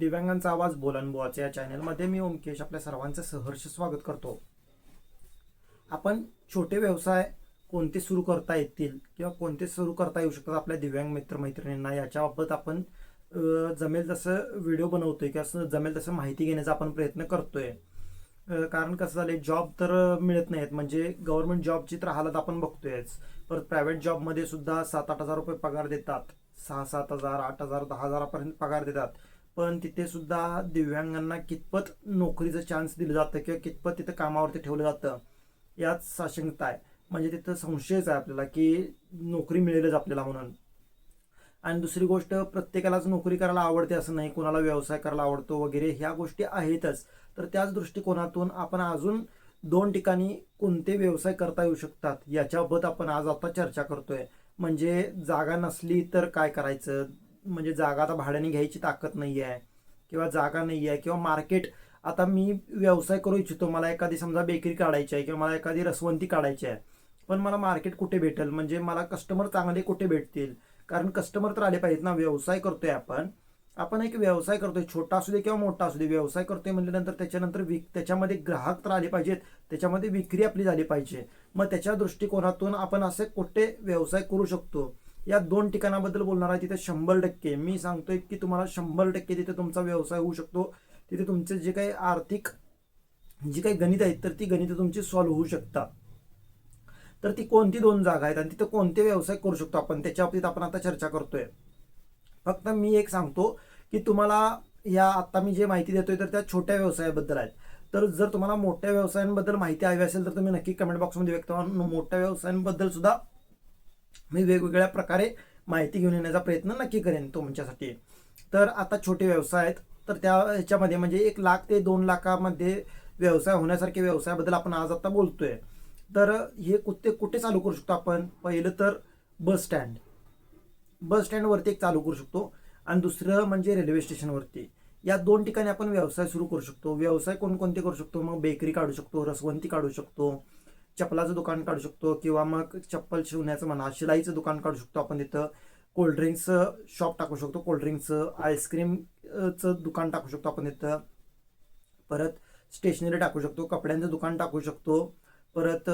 दिव्यांगांचा आवाज बोलनबुवाच्या या चॅनलमध्ये मी ओमकेश आपल्या सर्वांचं सहर्ष स्वागत करतो. आपण छोटे व्यवसाय कोणते सुरू करता येतील किंवा कोणते सुरू करता येऊ शकतात आपल्या दिव्यांग मित्रमैत्रिणींना? याच्याबाबत आपण जमेल तसं व्हिडिओ बनवतोय किंवा असं जमेल तसं माहिती घेण्याचा आपण प्रयत्न करतोय. कारण कसं झालं जॉब तर मिळत नाहीत. म्हणजे गव्हर्नमेंट जॉबची तर हालत आपण बघतोयच. परत प्रायव्हेट जॉबमध्ये सुद्धा सात आठ हजार रुपये पगार देतात. सहा सात हजार आठ हजार दहा हजारापर्यंत पगार देतात. पण तिथे सुद्धा दिव्यांगांना कितपत नोकरीचं चान्स दिलं जातं किंवा कितपत तिथं कामावरती ठेवलं जातं यात साशंकता आहे. म्हणजे तिथं संशयच आहे आपल्याला की नोकरी मिळेलच आपल्याला म्हणून. आणि दुसरी गोष्ट प्रत्येकालाच नोकरी करायला आवडते असं नाही कोणाला व्यवसाय करायला आवडतो वगैरे ह्या गोष्टी आहेतच. तर त्याच दृष्टिकोनातून आपण अजून दोन ठिकाणी कोणते व्यवसाय करता येऊ शकतात याच्याबाबत आपण आज आता चर्चा करतोय. म्हणजे जागा नसली तर काय करायचं? म्हणजे जागा आता भाड्याने घ्यायची ताकद नाही आहे किंवा जागा नाही आहे किंवा मार्केट आता मी व्यवसाय करू इच्छितो मला एखादी समजा बेकरी काढायची आहे किंवा मला एखादी रसवंती काढायची आहे पण मला मार्केट कुठे भेटेल? म्हणजे मला कस्टमर चांगले कुठे भेटतील? कारण कस्टमर तर आले पाहिजेत ना व्यवसाय करतोय आपण. आपण एक व्यवसाय करतोय छोटा असू दे किंवा मोठा असू दे व्यवसाय करतोय म्हटल्यानंतर त्याच्यानंतर विक त्याच्यामध्ये ग्राहक तर आले पाहिजेत त्याच्यामध्ये विक्री आपली झाली पाहिजे. मग त्याच्या दृष्टिकोनातून आपण असे कुठे व्यवसाय करू शकतो? या दोन ठिकाणाबद्दल बोलणार आहे तिथे शंभर टक्के. मी सांगतोय की तुम्हाला शंभर टक्के तिथे तुमचा व्यवसाय होऊ शकतो. तिथे तुमचे जे काही आर्थिक जी काही गणित आहेत तर ती गणित तुमची सॉल्व्ह होऊ शकतात. तर ती कोणती दोन जागा आहेत आणि तिथे कोणते व्यवसाय करू शकतो आपण त्याच्या बाबतीत आपण आता चर्चा करतोय. फक्त मी एक सांगतो की तुम्हाला या आता मी जे माहिती देतोय तर त्या छोट्या व्यवसायाबद्दल आहेत. तर जर तुम्हाला मोठ्या व्यवसायांबद्दल माहिती हवी असेल तर तुम्ही नक्की कमेंट बॉक्समध्ये व्यक्त मोठ्या व्यवसायांबद्दल सुद्धा मी वेगवेगळ्या प्रकारे माहिती घेऊन येण्याचा प्रयत्न नक्की करेन तुमच्यासाठी. तर आता छोटे व्यवसाय आहेत. तर त्या ह्याच्यामध्ये म्हणजे एक लाख ते दोन लाखामध्ये व्यवसाय होण्यासारखे व्यवसायाबद्दल आपण आज आता बोलतोय. तर हे कुठे कुठे चालू करू शकतो आपण? पहिलं तर बस स्टँड. बस स्टँडवरती एक चालू करू शकतो आणि दुसरं म्हणजे रेल्वे स्टेशनवरती. या दोन ठिकाणी आपण व्यवसाय सुरू करू शकतो. व्यवसाय कोणकोणते करू शकतो? मग बेकरी काढू शकतो रसवंती काढू शकतो चपलाचं दुकान काढू शकतो किंवा मग चप्पल शिवण्याचं म्हणा शिलाईचं दुकान काढू शकतो आपण तिथं. कोल्ड्रिंक्सचं शॉप टाकू शकतो कोल्ड्रिंक्सचं आईस्क्रीमचं दुकान टाकू शकतो आपण तिथं. परत स्टेशनरी टाकू शकतो कपड्यांचं दुकान टाकू शकतो. परत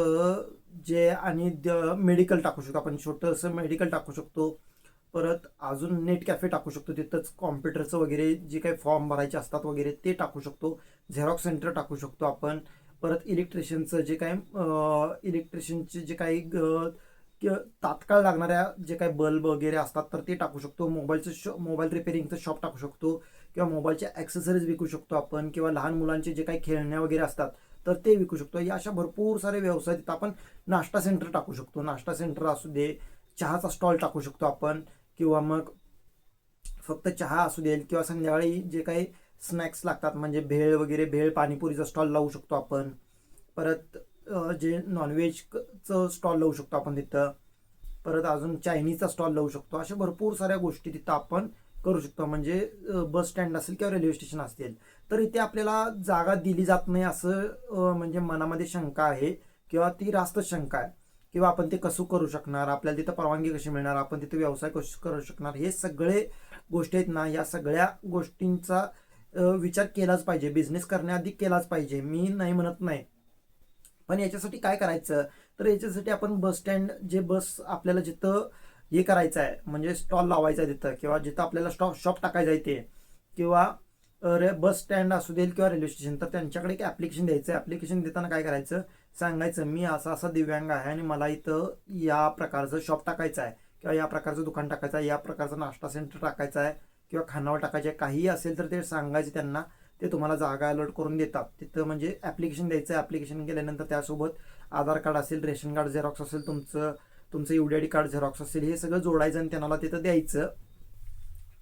जे आणि मेडिकल टाकू शकतो आपण छोटंसं मेडिकल टाकू शकतो. परत अजून नेट कॅफे टाकू शकतो तिथंच कॉम्प्युटरचं वगैरे जे काही फॉर्म भरायचे असतात वगैरे ते टाकू शकतो. झेरॉक्स सेंटर टाकू शकतो आपण. परत इलेक्ट्रिशियनचं जे काय इलेक्ट्रिशियनचे जे काही ग- तात्काळ लागणाऱ्या जे काही बल्ब वगैरे असतात तर ते टाकू शकतो. मोबाईलचं शॉ मोबाईल रिपेरिंगचं शॉप टाकू शकतो. किंवा मोबाईलच्या ॲक्सेसरीज विकू शकतो आपण किंवा लहान मुलांचे जे काही खेळण्या वगैरे असतात तर ते विकू शकतो. या अशा भरपूर सारे व्यवसाय तिथं आपण नाश्ता सेंटर टाकू शकतो. नाश्ता सेंटर असू दे चहाचा स्टॉल टाकू शकतो आपण किंवा मग फक्त चहा असू दे किंवा संध्याकाळी जे काही स्नॅक्स लागतात म्हणजे भेळ वगैरे भेळ पाणीपुरीचा स्टॉल लावू शकतो आपण. परत जे नॉनव्हेजचं स्टॉल लावू शकतो आपण तिथं. परत अजून चायनीजचा स्टॉल लावू शकतो. अशा भरपूर साऱ्या गोष्टी तिथं आपण करू शकतो. म्हणजे बस स्टँड असेल किंवा रेल्वे स्टेशन असतील तर इथे आपल्याला जागा दिली जात नाही असं म्हणजे मनामध्ये शंका आहे किंवा ती रास्त शंका आहे. किंवा आपण ते कसं करू शकणार? आपल्याला तिथं परवानगी कशी मिळणार? आपण तिथे व्यवसाय कशी करू शकणार? हे सगळे गोष्टी आहेत ना या सगळ्या गोष्टींचा विचार केलाच पाहिजे बिझनेस करण्याआधी केलाच पाहिजे. मी नाही म्हणत नाही. पण याच्यासाठी काय करायचं? तर याच्यासाठी आपण बस स्टँड जे बस आपल्याला जिथं हे करायचं आहे म्हणजे स्टॉल लावायचा आहे तिथं किंवा जिथं आपल्याला स्टॉप शॉप टाकायचं आहे ते किंवा रे बस स्टँड असू देईल किंवा रेल्वे स्टेशन तर त्यांच्याकडे एक ॲप्लिकेशन द्यायचं आहे. ॲप्लिकेशन देताना काय करायचं? सांगायचं मी असा असा दिव्यांग आहे आणि मला इथं या प्रकारचं शॉप टाकायचं आहे किंवा या प्रकारचं दुकान टाकायचं आहे या प्रकारचं नाश्ता सेंटर टाकायचं आहे किंवा खानावर टाकायचे काहीही असेल तर ते सांगायचे त्यांना. ते तुम्हाला जागा अलर्ट करून देतात. तिथं म्हणजे ॲप्लिकेशन द्यायचं ॲप्लिकेशन केल्यानंतर त्यासोबत आधार कार्ड असेल रेशन कार्ड झेरॉक्स असेल तुमचं तुमचं यू डी कार्ड झेरॉक्स असेल हे सगळं जोडायचं आणि त्यांना तिथं द्यायचं.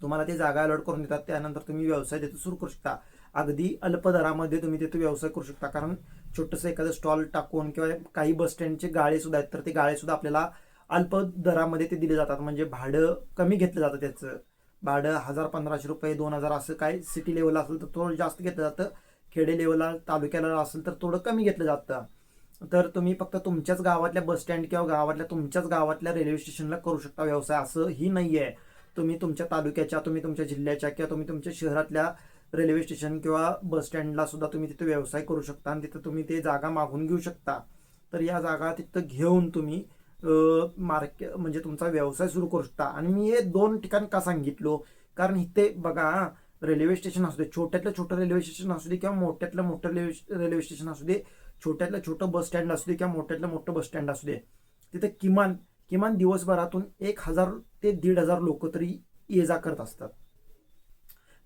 तुम्हाला ते जागा अलर्ट करून देतात. त्यानंतर तुम्ही व्यवसाय तिथं सुरू करू शकता. अगदी अल्प दरामध्ये तुम्ही तिथं व्यवसाय करू शकता. कारण छोटंसं एखादं स्टॉल टाकून किंवा काही बस स्टँडचे गाळेसुद्धा आहेत तर ते गाळेसुद्धा आपल्याला अल्प दरामध्ये ते दिले जातात. म्हणजे भाडं कमी घेतलं जातं त्याचं. भाडं हजार पंधराशे रुपये दोन हजार असं काय सिटी लेवलला असेल तर थोडं जास्त घेतलं जातं. खेडे लेवलला तालुक्याला असेल तर थोडं कमी घेतलं जातं. तर तुम्ही फक्त तुमच्याच गावातल्या बस स्टँड किंवा गावातल्या तुमच्याच गावातल्या रेल्वे स्टेशनला करू शकता व्यवसाय. असं ही नाही आहे तुम्ही तुमच्या तालुक्याच्या तुम्ही तुमच्या जिल्ह्याच्या किंवा तुम्ही तुमच्या शहरातल्या रेल्वे स्टेशन किंवा बस स्टँडला सुद्धा तुम्ही तिथे व्यवसाय करू शकता आणि तिथं तुम्ही ते जागा मागून घेऊ शकता. तर या जागा तिथं घेऊन तुम्ही मार्केट म्हणजे तुमचा व्यवसाय सुरू करू शकता आणि मी हे दोन ठिकाण का सांगितलो? कारण इथे बघा रेल्वे स्टेशन असू दे छोट्यातलं छोटं रेल्वे स्टेशन असू दे किंवा मोठ्यातलं मोठं रेल्वे रेल्वे स्टेशन असू दे छोट्यातलं छोटं बस स्टँड असू दे किंवा मोठ्यातलं मोठं बस स्टँड असू दे तिथे किमान किमान दिवसभरातून एक हजार ते दीड हजार लोक तरी ये जा करत असतात.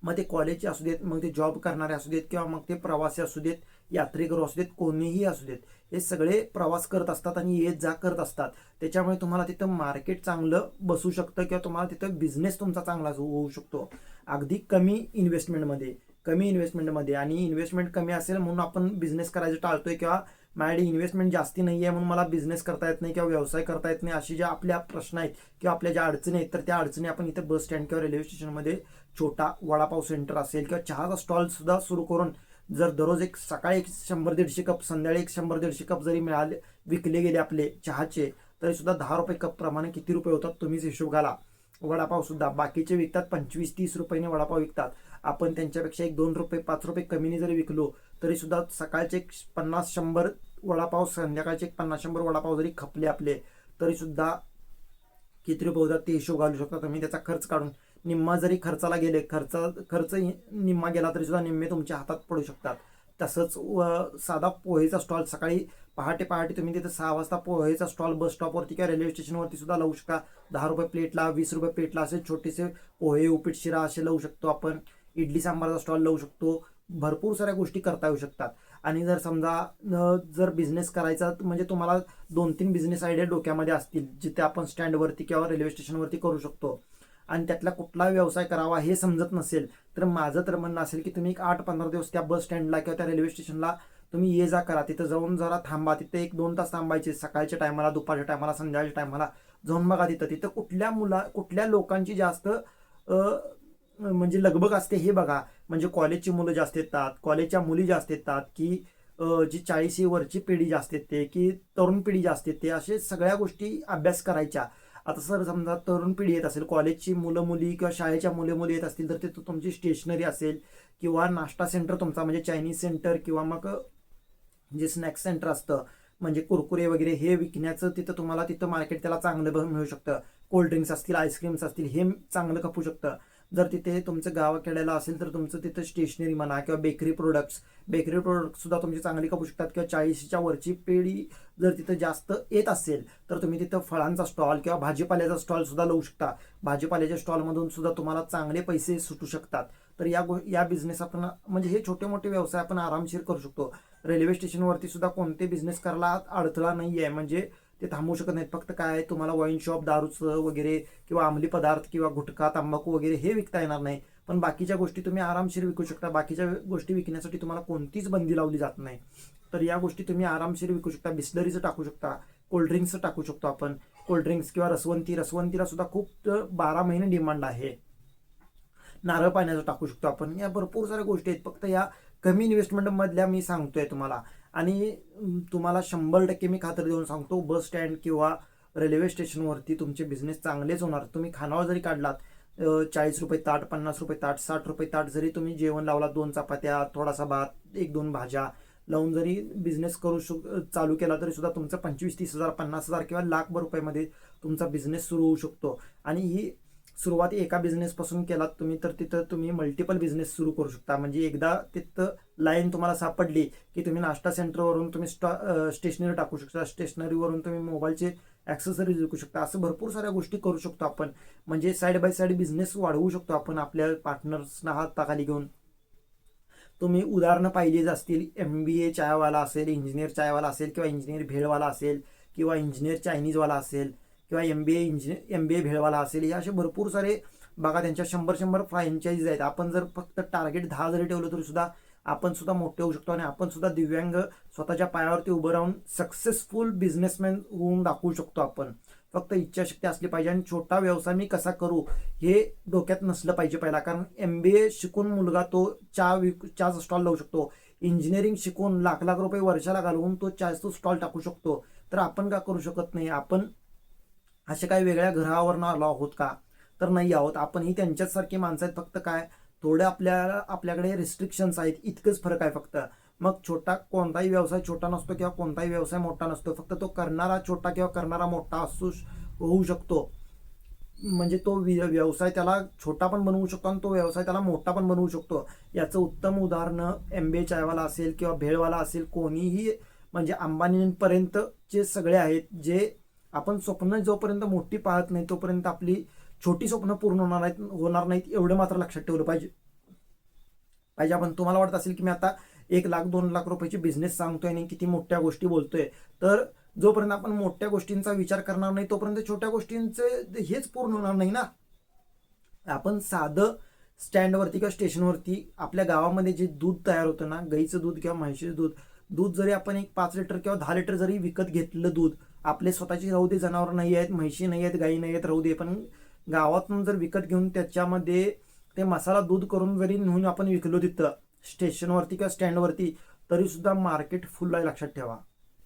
मग ते कॉलेजचे असू देत मग ते जॉब करणारे असू देत किंवा मग ते प्रवासी असू देत यात्रेकरू असू देत कोणीही असू देत हे सगळे प्रवास करत असतात आणि येत जा करत असतात. त्याच्यामुळे तुम्हाला तिथं मार्केट चांगलं बसू शकतं किंवा तुम्हाला तिथं बिझनेस तुमचा चांगला होऊ शकतो. अगदी कमी इन्व्हेस्टमेंटमध्ये कमी इन्व्हेस्टमेंटमध्ये आणि इन्व्हेस्टमेंट कमी असेल म्हणून आपण बिझनेस करायचं टाळतोय किंवा माझ्याकडे इन्व्हेस्टमेंट जास्ती नाही आहे म्हणून मला बिझनेस करता येत नाही किंवा व्यवसाय करता येत नाही अशी ज्या आपल्या प्रश्न आहेत किंवा आपल्या ज्या अडचणी आहेत तर त्या अडचणी आपण इथे बस स्टँड किंवा रेल्वे स्टेशनमध्ये छोटा वडापाव सेंटर असेल किंवा चहाचा स्टॉल सुद्धा सुरू करून जर दररोज एक सकाळी एक शंभर दीडशे कप संध्याकाळी एक शंभर दीडशे कप जरी मिळाले विकले गेले आपले चहाचे तरी सुद्धा दहा रुपये कप प्रमाणे किती रुपये होतात तुम्हीच हिशोब घाला. वडापाव सुद्धा बाकीचे विकतात पंचवीस तीस रुपयाने वडापाव विकतात. आपण त्यांच्यापेक्षा एक दोन रुपये पाच रुपये कमीने जरी विकलो तरी सुद्धा सकाळचे एक पन्नास शंभर वडापाव संध्याकाळचे एक पन्नास शंभर वडापाव जरी खपले आपले तरी सुद्धा किती रुपये होतात ते हिशोब घालू शकता तुम्ही त्याचा खर्च काढून निम्मा जरी खर्चाला गेले खर्च खर्च निम्मा गेला तरी सुद्धा निम्मे तुमच्या हातात पडू शकतात. तसंच व साधा पोहेचा स्टॉल सकाळी पहाटे पहाटे तुम्ही तिथे सहा वाजता पोहेचा स्टॉल बस स्टॉपवरती किंवा रेल्वे स्टेशनवरती सुद्धा लावू शकता. दहा रुपये प्लेटला वीस रुपये प्लेटला असे छोटेसे पोहे उपीट शिरा असे लावू शकतो आपण. इडली सांबारचा स्टॉल लावू शकतो. भरपूर साऱ्या गोष्टी करता येऊ शकतात. आणि जर समजा जर बिझनेस करायचा म्हणजे तुम्हाला दोन तीन बिझनेस आयडिया डोक्यामध्ये असतील जिथे आपण स्टँडवरती किंवा रेल्वे स्टेशनवरती करू शकतो. आणि त्यातला कुठला व्यवसाय करावा हे समजत नसेल तर माझं तर म्हणणं असेल की तुम्ही एक आठ पंधरा दिवस त्या बस स्टँडला किंवा त्या रेल्वे स्टेशनला तुम्ही ये जा करा. तिथं जाऊन जरा थांबा. तिथे एक दोन तास थांबायचे. सकाळच्या टायमाला दुपारच्या टायमाला संध्याकाळच्या टायमाला जाऊन बघा तिथं. तिथं कुठल्या मुला कुठल्या लोकांची जास्त म्हणजे लगबग असते हे बघा. म्हणजे कॉलेजची मुलं जास्त येतात कॉलेजच्या मुली जास्त येतात की जी चाळीशी वरची पिढी जास्त येते की तरुण पिढी जास्त येते. असे सगळ्या गोष्टी अभ्यास करायच्या. आता सर समजा तरुण पिढी येत असेल कॉलेजची मुलं मुली किंवा शाळेच्या मुले मुली येत असतील तर तिथं तुमची स्टेशनरी असेल किंवा नाश्ता सेंटर तुमचा म्हणजे चायनीज सेंटर किंवा मग जे स्नॅक्स सेंटर असतं म्हणजे कुरकुरे वगैरे हे विकण्याचं तिथं तुम्हाला तिथं मार्केट त्याला चांगलं मिळू शकतं. कोल्ड्रिंक्स असतील आईस्क्रीम्स असतील हे चांगलं खपू शकतं. जर तिथे तुमचं गावाखेड्याला असेल तर तुमचं तिथं स्टेशनरी म्हणा किंवा बेकरी प्रोडक्ट्स बेकरी प्रोडक्ट सुद्धा तुमची चांगली खपू शकतात किंवा चाळीसच्या वरची पिढी जर तिथं जास्त येत असेल तर तुम्ही तिथं फळांचा स्टॉल किंवा भाजीपाल्याचा स्टॉल सुद्धा लावू शकता. भाजीपाल्याच्या स्टॉलमधून सुद्धा तुम्हाला चांगले पैसे सुटू शकतात. तर या गो या बिझनेस आपण म्हणजे हे छोटे मोठे व्यवसाय आपण आरामशीर करू शकतो. रेल्वे स्टेशनवरती सुद्धा कोणते बिझनेस करायला अडथळा नाही आहे म्हणजे ते थांबवू शकत नाहीत. फक्त काय तुम्हाला वाईन शॉप दारूचं वगैरे किंवा अंमली पदार्थ किंवा गुटखा तंबाखू वगैरे हे विकता येणार नाही. पण बाकीच्या गोष्टी तुम्ही आरामशीर विकू शकता. बाकीच्या गोष्टी विकण्यासाठी तुम्हाला कोणतीच बंदी लावली जात नाही. तर या गोष्टी तुम्ही आरामशीर विकू शकता. बिस्लरीचं टाकू शकता. कोल्ड्रिंक्सचं टाकू शकतो आपण. कोल्ड्रिंक्स किंवा रसवंती. रसवंतीला सुद्धा खूप बारा महिने डिमांड आहे. नारळ पाण्याचं टाकू शकतो आपण. या भरपूर साऱ्या गोष्टी आहेत. फक्त या कमी इन्व्हेस्टमेंटमधल्या मी सांगतोय तुम्हाला. आणि तुम्हाला शंभर टक्के मी खात्री देऊन सांगतो बस स्टँड किंवा रेल्वे स्टेशनवरती तुमचे बिझनेस चांगलेच होणार. तुम्ही खानावर जरी काढलात चाळीस रुपये ताट पन्नास रुपये ताट साठ रुपये ताट जरी तुम्ही जेवण लावला दोन चपात्या थोडासा भात एक दोन भाज्या लावून जरी बिझनेस करू शक चालू केला तरी सुद्धा तुमचं पंचवीस तीस हजार पन्नास हजार किंवा लाखभर रुपयामध्ये तुमचा बिझनेस सुरू होऊ शकतो. आणि ही सुरुवात एका बिझनेसपासून केलात तुम्ही तर तिथं तुम्ही मल्टिपल बिझनेस सुरू करू शकता. म्हणजे एकदा तिथं लाईन तुम्हाला सापडली की तुम्ही नाश्ता सेंटरवरून तुम्ही स्टॉ स्टेशनरी टाकू शकता. स्टेशनरीवरून तुम्ही मोबाईलचे ॲक्सेसरीज विकू शकता. असं भरपूर साऱ्या गोष्टी करू शकतो आपण. म्हणजे साईड बाय साईड बिझनेस वाढवू शकतो आपण आपल्या पार्टनर्सना हाताखाली घेऊन. तुम्ही उदाहरणं पाहिलीच असतील एम बी ए चायवाला असेल इंजिनियर चायवाला असेल किंवा इंजिनियर भेळवाला असेल किंवा इंजिनियर चायनीजवाला असेल किंवा M B A engineer M B A भेळवाला असेल हे असे भरपूर सारे बघा त्यांच्या शंभर शंभर फ्रँचाईज आहेत. आपण जर फक्त टार्गेट दहा जरी ठेवलं तरी सुद्धा आपण सुद्धा मोठे होऊ शकतो आणि आपण सुद्धा दिव्यांग स्वतःच्या पायावरती उभं राहून सक्सेसफुल बिझनेसमॅन होऊन दाखवू शकतो आपण. फक्त इच्छाशक्ती असली पाहिजे आणि छोटा व्यवसाय मी कसा करू हे डोक्यात नसलं पाहिजे पहिला. कारण एम बी ए शिकून मुलगा तो चहा विक चहाचा स्टॉल लावू शकतो. इंजिनिअरिंग शिकून लाख लाख रुपये वर्षाला घालवून तो चहाचा स्टॉल टाकू शकतो. तर आपण का करू शकत नाही? आपण असे काही वेगळ्या ग्रहावरनं आलो आहोत का? तर नाही आहोत. आपणही त्यांच्याचसारखी माणसं आहेत. फक्त काय? थोडे आपल्याला आपल्याकडे रिस्ट्रिक्शन्स आहेत. इतकंच फरक आहे फक्त. मग छोटा कोणताही व्यवसाय छोटा नसतो किंवा कोणताही व्यवसाय मोठा नसतो. फक्त तो करणारा छोटा किंवा करणारा मोठा असू होऊ शकतो. म्हणजे तो वि- व्यवसाय त्याला छोटा पण बनवू शकतो आणि तो व्यवसाय त्याला मोठा पण बनवू शकतो. याचं उत्तम उदाहरणं एम बी चायवाला असेल किंवा भेळवाला असेल कोणीही म्हणजे अंबानींपर्यंतचे सगळे आहेत जे आपण स्वप्न जोपर्यंत मोठी पाहत नाही तोपर्यंत आपली छोटी स्वप्न पूर्ण होणार नाहीत होणार नाहीत एवढं मात्र लक्षात ठेवलं पाहिजे. पाहिजे. आपण तुम्हाला वाटत असेल की मी आता एक लाख दोन लाख रुपयाची बिझनेस सांगतोय आणि किती मोठ्या गोष्टी बोलतोय. तर जोपर्यंत आपण मोठ्या गोष्टींचा विचार करणार नाही तोपर्यंत छोट्या गोष्टींचे हेच पूर्ण होणार नाही ना. आपण साधं स्टँडवरती किंवा स्टेशनवरती आपल्या गावामध्ये जे दूध तयार होतं ना गाईचं दूध किंवा म्हैशीचं दूध दूध जरी आपण एक पाच लिटर किंवा दहा लिटर जरी विकत घेतलं दूध आपले स्वतःची राहू दे जनावर नाही आहेत म्हैशी नाही आहेत गाई नाही आहेत राहू दे. पण गावातून जर विकत घेऊन त्याच्यामध्ये ते मसाला दूध करून जरी नेऊन आपण विकलो तिथं स्टेशनवरती किंवा स्टँडवरती तरी सुद्धा मार्केट फुल आहे लक्षात ठेवा.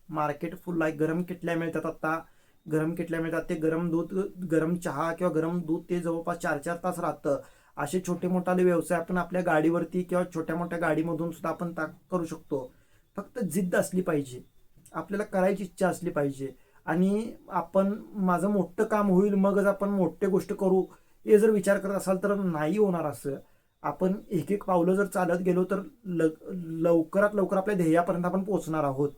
मार्केट फुल आहे. गरम किटल्या मिळतात आता. गरम किटल्या मिळतात. ते गरम दूध गरम चहा किंवा गरम दूध ते जवळपास चार चार तास राहतं. असे छोटे मोठाले व्यवसाय आपण आपल्या गाडीवरती किंवा छोट्या मोठ्या गाडीमधून सुद्धा आपण ता करू शकतो. फक्त जिद्द असली पाहिजे. आपल्याला करायची इच्छा असली पाहिजे. आणि आपण माझं मोठं काम होईल मगच आपण मोठे गोष्ट करू हे जर विचार करत असाल तर नाही होणार असं. आपण एक एक पावलं जर चालत गेलो तर ल लवकरात लवकर आपल्या ध्येयापर्यंत आपण पोहोचणार आहोत.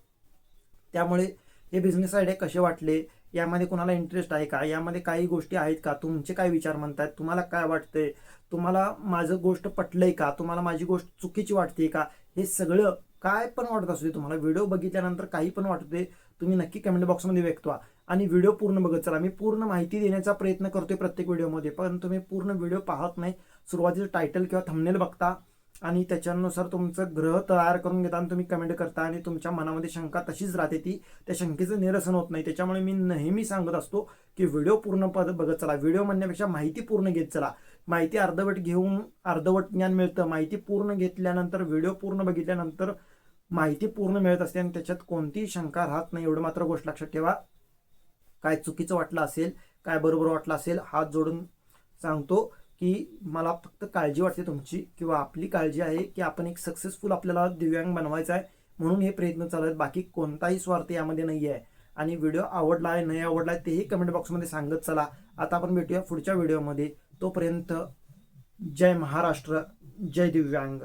त्यामुळे हे बिझनेस आयडिया कसे वाटले? यामध्ये कोणाला इंटरेस्ट आहे का? यामध्ये काही गोष्टी आहेत का? तुमचे काय विचार म्हणतात? तुम्हाला काय वाटतंय? तुम्हाला माझं गोष्ट पटलंय का? तुम्हाला माझी गोष्ट चुकीची वाटते का? हे सगळं काय पण वाटत असू दे तुम्हाला व्हिडिओ बघितल्यानंतर काही पण वाटते तुम्ही नक्की कमेंट बॉक्समध्ये व्यक्त व्हा. आणि व्हिडिओ पूर्ण बघत चला. मी पूर्ण माहिती देण्याचा प्रयत्न करतोय प्रत्येक व्हिडिओमध्ये पण तुम्ही पूर्ण व्हिडिओ पाहत नाही. सुरुवातीचं टायटल किंवा थंबनेल बघता आणि त्याच्यानुसार तुमचं ग्रह तयार करून घेता आणि तुम्ही कमेंट करता आणि तुमच्या मनामध्ये शंका तशीच राहते ती. त्या शंकेचं निरसन होत नाही. त्याच्यामुळे मी नेहमी सांगत असतो की व्हिडिओ पूर्ण पद बघत चला. व्हिडिओ म्हणण्यापेक्षा माहिती पूर्ण घेत चला. माहिती अर्धवट घेऊन अर्धवट ज्ञान मिळतं. माहिती पूर्ण घेतल्यानंतर व्हिडिओ पूर्ण बघितल्यानंतर माहिती पूर्ण मिळत असते आणि त्याच्यात कोणतीही शंका राहत नाही. एवढं मात्र गोष्ट लक्षात ठेवा. काय चुकीचं वाटलं असेल काय बरोबर वाटलं असेल हात जोडून सांगतो की मला फक्त काळजी वाटते तुमची किंवा आपली काळजी आहे की आपण एक सक्सेसफुल आपल्याला दिव्यांग बनवायचं आहे. म्हणून हे प्रयत्न चालू आहेत. बाकी कोणताही स्वार्थ यामध्ये नाही आहे आणि व्हिडिओ आवडला आहे नाही आवडला आहे तेही कमेंट बॉक्समध्ये सांगत चला. आता आपण भेटूया पुढच्या व्हिडिओमध्ये तोपर्यंत जय महाराष्ट्र जय दिव्यांग.